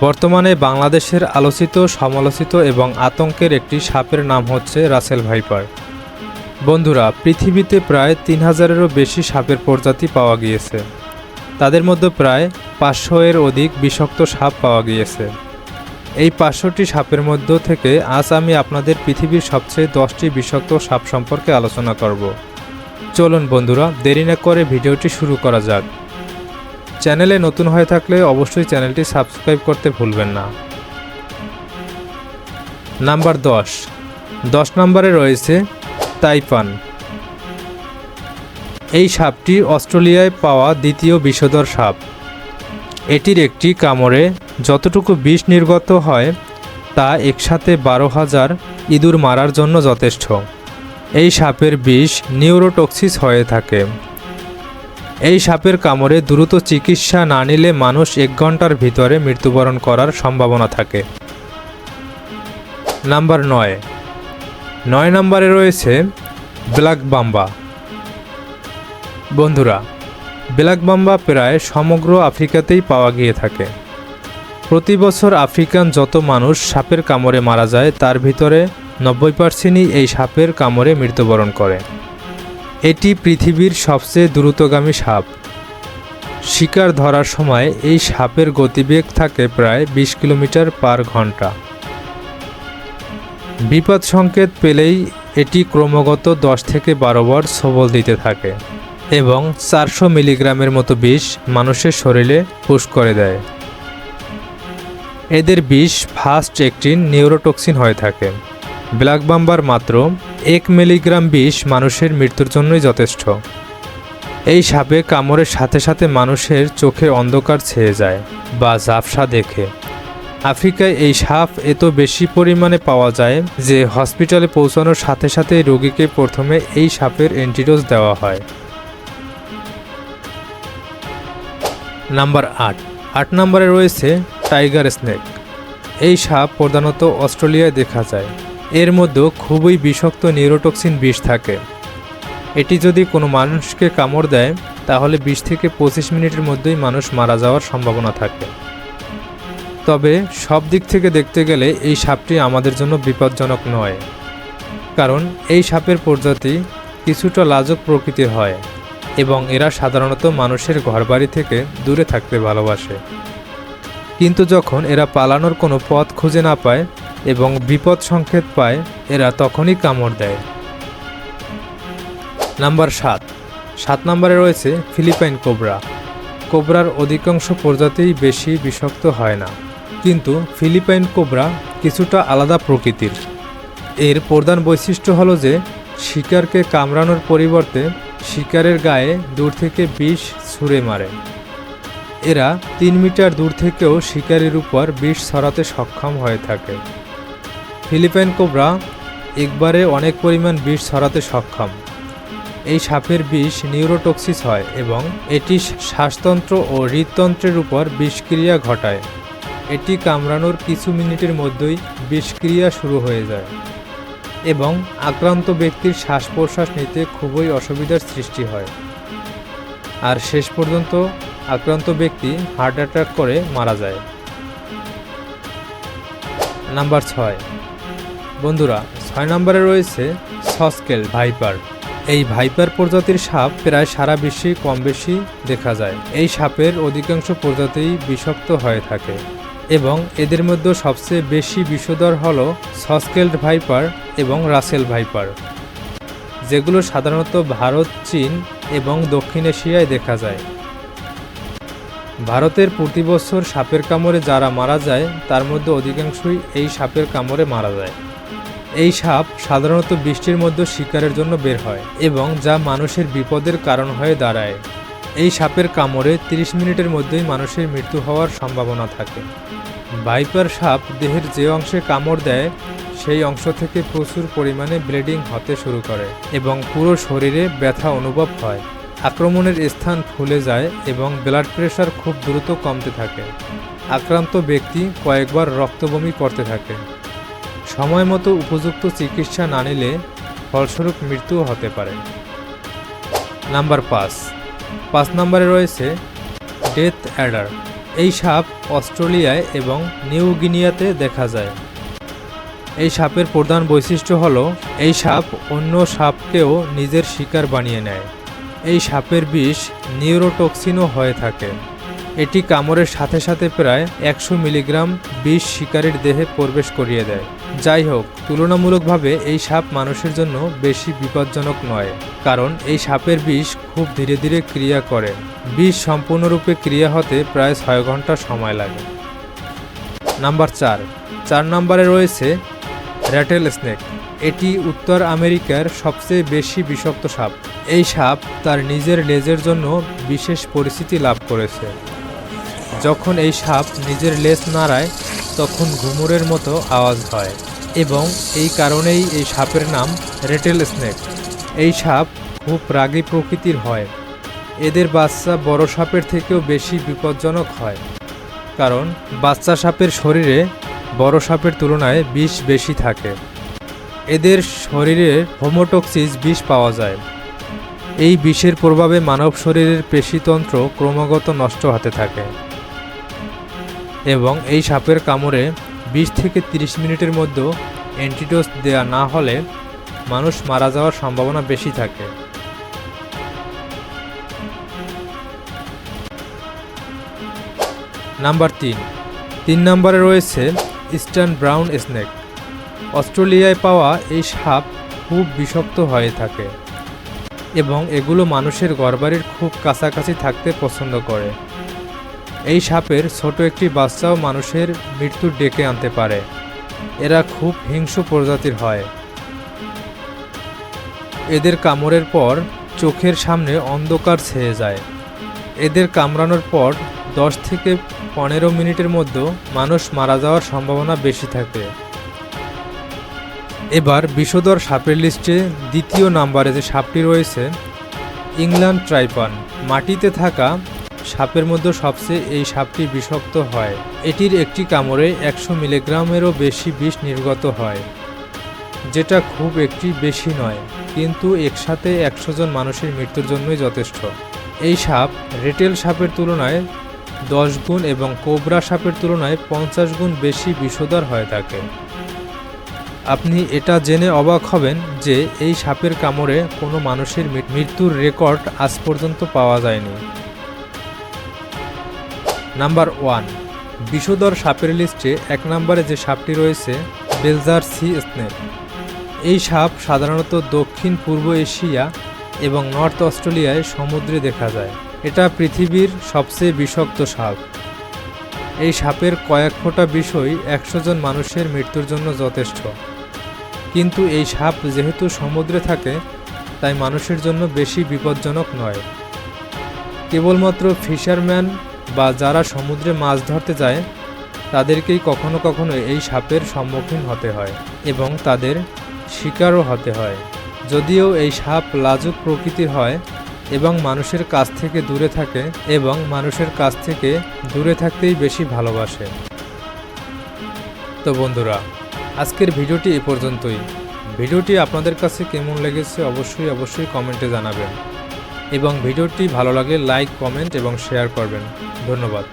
বর্তমানে বাংলাদেশের আলোচিত, সমালোচিত এবং আতঙ্কের একটি সাপের নাম হচ্ছে রাসেল ভাইপার। বন্ধুরা, পৃথিবীতে প্রায় তিন হাজারেরও বেশি সাপের প্রজাতি পাওয়া গিয়েছে। তাদের মধ্যে প্রায় পাঁচশো এর অধিক বিষাক্ত সাপ পাওয়া গিয়েছে। এই পাঁচশোটি সাপের মধ্য থেকে আজ আমি আপনাদের পৃথিবীর সবচেয়ে দশটি বিষাক্ত সাপ সম্পর্কে আলোচনা করব। চলুন বন্ধুরা, দেরি না করে ভিডিওটি শুরু করা যাক। চ্যানেলে নতুন হয়ে থাকলে অবশ্যই চ্যানেলটি সাবস্ক্রাইব করতে ভুলবেন না। নাম্বার দশ। দশ নম্বরে রয়েছে তাইপান। এই সাপটি অস্ট্রেলিয়ায় পাওয়া দ্বিতীয় বিষধর সাপ। এটির একটি কামড়ে যতটুকু বিষ নির্গত হয়, তা একসাথে বারো হাজার ইঁদুর মারার জন্য যথেষ্ট। এই সাপের বিষ নিউরোটক্সিস হয়ে থাকে। এই সাপের কামড়ে দ্রুত চিকিৎসা না নিলে মানুষ এক ঘণ্টার ভিতরে মৃত্যুবরণ করার সম্ভাবনা থাকে। নাম্বার নয়। নয় নম্বরে রয়েছে ব্ল্যাক বাম্বা। বন্ধুরা, ব্ল্যাক বাম্বা প্রায় সমগ্র আফ্রিকাতেই পাওয়া গিয়ে থাকে। প্রতি বছর আফ্রিকান যত মানুষ সাপের কামড়ে মারা যায়, তার ভিতরে নব্বই পার্সেন্টই এই সাপের কামড়ে মৃত্যুবরণ করে। এটি পৃথিবীর সবচেয়ে দ্রুতগামী সাপ। শিকার ধরার সময় এই সাপের গতিবেগ থাকে প্রায় বিশ কিলোমিটার পার ঘণ্টা। বিপদ সংকেত পেলেই এটি ক্রমাগত দশ থেকে বারো বার সবল দিতে থাকে এবং চারশো মিলিগ্রামের মতো বিষ মানুষের শরীরে পুশ করে দেয়। এদের বিষ ফাস্ট একটি নিউরোটক্সিন হয়ে থাকে। ব্ল্যাক বাম্বার মাত্র এক মিলিগ্রাম বিষ মানুষের মৃত্যুর জন্যই যথেষ্ট। এই সাপে কামড়ের সাথে সাথে মানুষের চোখে অন্ধকার ছেয়ে যায় বা ঝাপসা দেখে। আফ্রিকায় এই সাপ এত বেশি পরিমাণে পাওয়া যায় যে হসপিটালে পৌঁছানোর সাথে সাথে রোগীকে প্রথমে এই সাপের অ্যান্টিডোজ দেওয়া হয়। নাম্বার আট। আট নম্বরে রয়েছে টাইগার স্নেক। এই সাপ প্রধানত অস্ট্রেলিয়ায় দেখা যায়। এর মধ্যে খুবই বিষাক্ত নিউরোটক্সিন বিষ থাকে। এটি যদি কোনো মানুষকে কামড় দেয়, তাহলে বিশ থেকে পঁচিশ মিনিটের মধ্যেই মানুষ মারা যাওয়ার সম্ভাবনা থাকে। তবে সব দিক থেকে দেখতে গেলে এই সাপটি আমাদের জন্য বিপজ্জনক নয়। কারণ এই সাপের প্রজাতি কিছুটা লাজক প্রকৃতির হয় এবং এরা সাধারণত মানুষের ঘরবাড়ি থেকে দূরে থাকতে ভালোবাসে। কিন্তু যখন এরা পালানোর কোনো পথ খুঁজে না পায় এবং বিপদ সংকেত পায়, এরা তখনই কামড় দেয়। নাম্বার সাত। সাত নম্বরে রয়েছে ফিলিপাইন কোবরা। কোবরার অধিকাংশ প্রজাতিই বেশি বিষাক্ত হয় না। কিন্তু ফিলিপাইন কোবরা কিছুটা আলাদা প্রকৃতির। এর প্রধান বৈশিষ্ট্য হলো যে, শিকারকে কামড়ানোর পরিবর্তে শিকারের গায়ে দূর থেকে বিষ ছুঁড়ে মারে। এরা তিন মিটার দূর থেকেও শিকারের উপর বিষ ছড়াতে সক্ষম হয়ে থাকে। ফিলিপাইন কোবরা একবারে অনেক পরিমাণ বিষ ছড়াতে সক্ষম। এই সাপের বিষ নিউরোটক্সিস হয় এবং এটি শ্বাসতন্ত্র ও হৃদতন্ত্রের উপর বিষক্রিয়া ঘটায়। এটি কামড়ানোর কিছু মিনিটের মধ্যেই বিষক্রিয়া শুরু হয়ে যায় এবং আক্রান্ত ব্যক্তির শ্বাস প্রশ্বাস নিতে খুবই অসুবিধার সৃষ্টি হয়। আর শেষ পর্যন্ত আক্রান্ত ব্যক্তি হার্ট অ্যাটাক করে মারা যায়। নাম্বার ছয় বন্ধুরা, ছয় নম্বরে রয়েছে সসকেল ভাইপার। এই ভাইপার প্রজাতির সাপ প্রায় সারা বিশ্বে কম বেশি দেখা যায়। এই সাপের অধিকাংশ প্রজাতিই বিষাক্ত হয়ে থাকে এবং এদের মধ্যে সবচেয়ে বেশি বিষধর হল সসকেল্ড ভাইপার এবং রাসেল ভাইপার, যেগুলো সাধারণত ভারত, চীন এবং দক্ষিণ এশিয়ায় দেখা যায়। ভারতের প্রতি বছর সাপের কামড়ে যারা মারা যায়, তার মধ্যে অধিকাংশই এই সাপের কামড়ে মারা যায়। এই সাপ সাধারণত বৃষ্টির মধ্যে শিকারের জন্য বের হয় এবং যা মানুষের বিপদের কারণ হয়ে দাঁড়ায়। এই সাপের কামড়ে 30 মিনিটের মধ্যেই মানুষের মৃত্যু হওয়ার সম্ভাবনা থাকে। ভাইপার সাপ দেহের যে অংশে কামড় দেয়, সেই অংশ থেকে প্রচুর পরিমাণে ব্লিডিং হতে শুরু করে এবং পুরো শরীরে ব্যথা অনুভব হয়। আক্রমণের স্থান ফুলে যায় এবং ব্লাড প্রেশার খুব দ্রুত কমতে থাকে। আক্রান্ত ব্যক্তি কয়েকবার রক্তবমি করতে থাকে। সময় মতো উপযুক্ত চিকিৎসা না নিলে ফলস্বরূপ মৃত্যুও হতে পারে। নাম্বার পাঁচ। পাঁচ নম্বরে রয়েছে ডেথ অ্যাডার। এই সাপ অস্ট্রেলিয়ায় এবং নিউ গিনিয়াতে দেখা যায়। এই সাপের প্রধান বৈশিষ্ট্য হল, এই সাপ অন্য সাপকেও নিজের শিকার বানিয়ে নেয়। এই সাপের বিষ নিউরোটক্সিনও হয়ে থাকে। এটি কামড়ের সাথে সাথে প্রায় একশো মিলিগ্রাম বিষ শিকারীর দেহে প্রবেশ করিয়ে দেয়। যাই হোক, তুলনামূলকভাবে এই সাপ মানুষের জন্য বেশি বিপজ্জনক নয়, কারণ এই সাপের বিষ খুব ধীরে ধীরে ক্রিয়া করে। বিষ সম্পূর্ণরূপে ক্রিয়া হতে প্রায় ছয় ঘণ্টা সময় লাগে। নাম্বার চার। চার নম্বরে রয়েছে র্যাটেল স্নেক। এটি উত্তর আমেরিকার সবচেয়ে বেশি বিষাক্ত সাপ। এই সাপ তার নিজের লেজের জন্য বিশেষ পরিচিতি লাভ করেছে। যখন এই সাপ নিজের লেজ নাড়ায়, তখন ঘুমুরের মতো আওয়াজ হয় এবং এই কারণেই এই সাপের নাম রেটেল স্নেক। এই সাপ খুব রাগী প্রকৃতির হয়। এদের বাচ্চা বড় সাপের থেকেও বেশি বিপজ্জনক হয়। কারণ বাচ্চা সাপের শরীরে বড় সাপের তুলনায় বিষ বেশি থাকে। এদের শরীরে হোমোটক্সিস বিষ পাওয়া যায়। এই বিষের প্রভাবে মানব শরীরের পেশিতন্ত্র ক্রমাগত নষ্ট হতে থাকে। এবং এই সাপের কামড়ে বিশ থেকে 30 মিনিটের মধ্যে অ্যান্টিডোজ দেওয়া না হলে মানুষ মারা যাওয়ার সম্ভাবনা বেশি থাকে। নাম্বার তিন। তিন নম্বরে রয়েছে ইস্টার্ন ব্রাউন স্নেক। অস্ট্রেলিয়ায় পাওয়া এই সাপ খুব বিষাক্ত হয়ে থাকে এবং এগুলো মানুষের ঘরবাড়ির খুব কাছাকাছি থাকতে পছন্দ করে। এই সাপের ছোট একটি বাচ্চাও মানুষের মৃত্যু ডেকে আনতে পারে। এরা খুব হিংস্র প্রজাতির হয়। এদের কামড়ের পর চোখের সামনে অন্ধকার ছেয়ে যায়। এদের কামড়ানোর পর দশ থেকে পনেরো মিনিটের মধ্যে মানুষ মারা যাওয়ার সম্ভাবনা বেশি থাকে। এবার বিষধর সাপের লিস্টে দ্বিতীয় নাম্বারে যে সাপটি রয়েছে, ইংল্যান্ড ট্রাইপান। মাটিতে থাকা সাপের মধ্যে সবচেয়ে এই সাপটি বিষাক্ত হয়। এটির একটি কামড়ে একশো মিলিগ্রামেরও বেশি বিষ নির্গত হয়, যেটা খুব একটি বেশি নয়, কিন্তু একসাথে একশো জন মানুষের মৃত্যুর জন্যই যথেষ্ট। এই সাপ রিটেল সাপের তুলনায় দশ গুণ এবং কোবরা সাপের তুলনায় পঞ্চাশ গুণ বেশি বিষধর হয়ে থাকে। আপনি এটা জেনে অবাক হবেন যে এই সাপের কামড়ে কোনো মানুষের মৃত্যুর রেকর্ড আজ পর্যন্ত পাওয়া যায়নি। Number one. বিষধর সাপের লিস্টে এক নম্বরে যে সাপটি রয়েছে, বেলজার সি স্নেক এই সাপ সাধারণত দক্ষিণ পূর্ব এশিয়া এবং নর্থ অস্ট্রেলিয়ায় সমুদ্রে দেখা যায়। এটা পৃথিবীর সবচেয়ে বিষাক্ত সাপ। এই সাপের কয়েক ফোঁটা বিষই একশো জন মানুষের মৃত্যুর জন্য যথেষ্ট। কিন্তু এই সাপ যেহেতু সমুদ্রে থাকে, তাই মানুষের জন্য বেশি বিপজ্জনক নয়। কেবলমাত্র ফিশারম্যান বা যারা সমুদ্রে মাছ ধরতে যায়, তাদেরকেই কখনো কখনো এই সাপের সম্মুখীন হতে হয় এবং তাদের শিকারও হতে হয়। যদিও এই সাপ লাজুক প্রকৃতির হয় এবং মানুষের কাছ থেকে দূরে থাকে এবং মানুষের কাছ থেকে দূরে থাকতেই বেশি ভালোবাসে। তো বন্ধুরা, আজকের ভিডিওটি এ পর্যন্তই। ভিডিওটি আপনাদের কাছে কেমন লেগেছে অবশ্যই অবশ্যই কমেন্টে জানাবেন। এবং ভিডিওটি ভালো লাগে লাইক কমেন্ট এবং শেয়ার করবেন। ধন্যবাদ।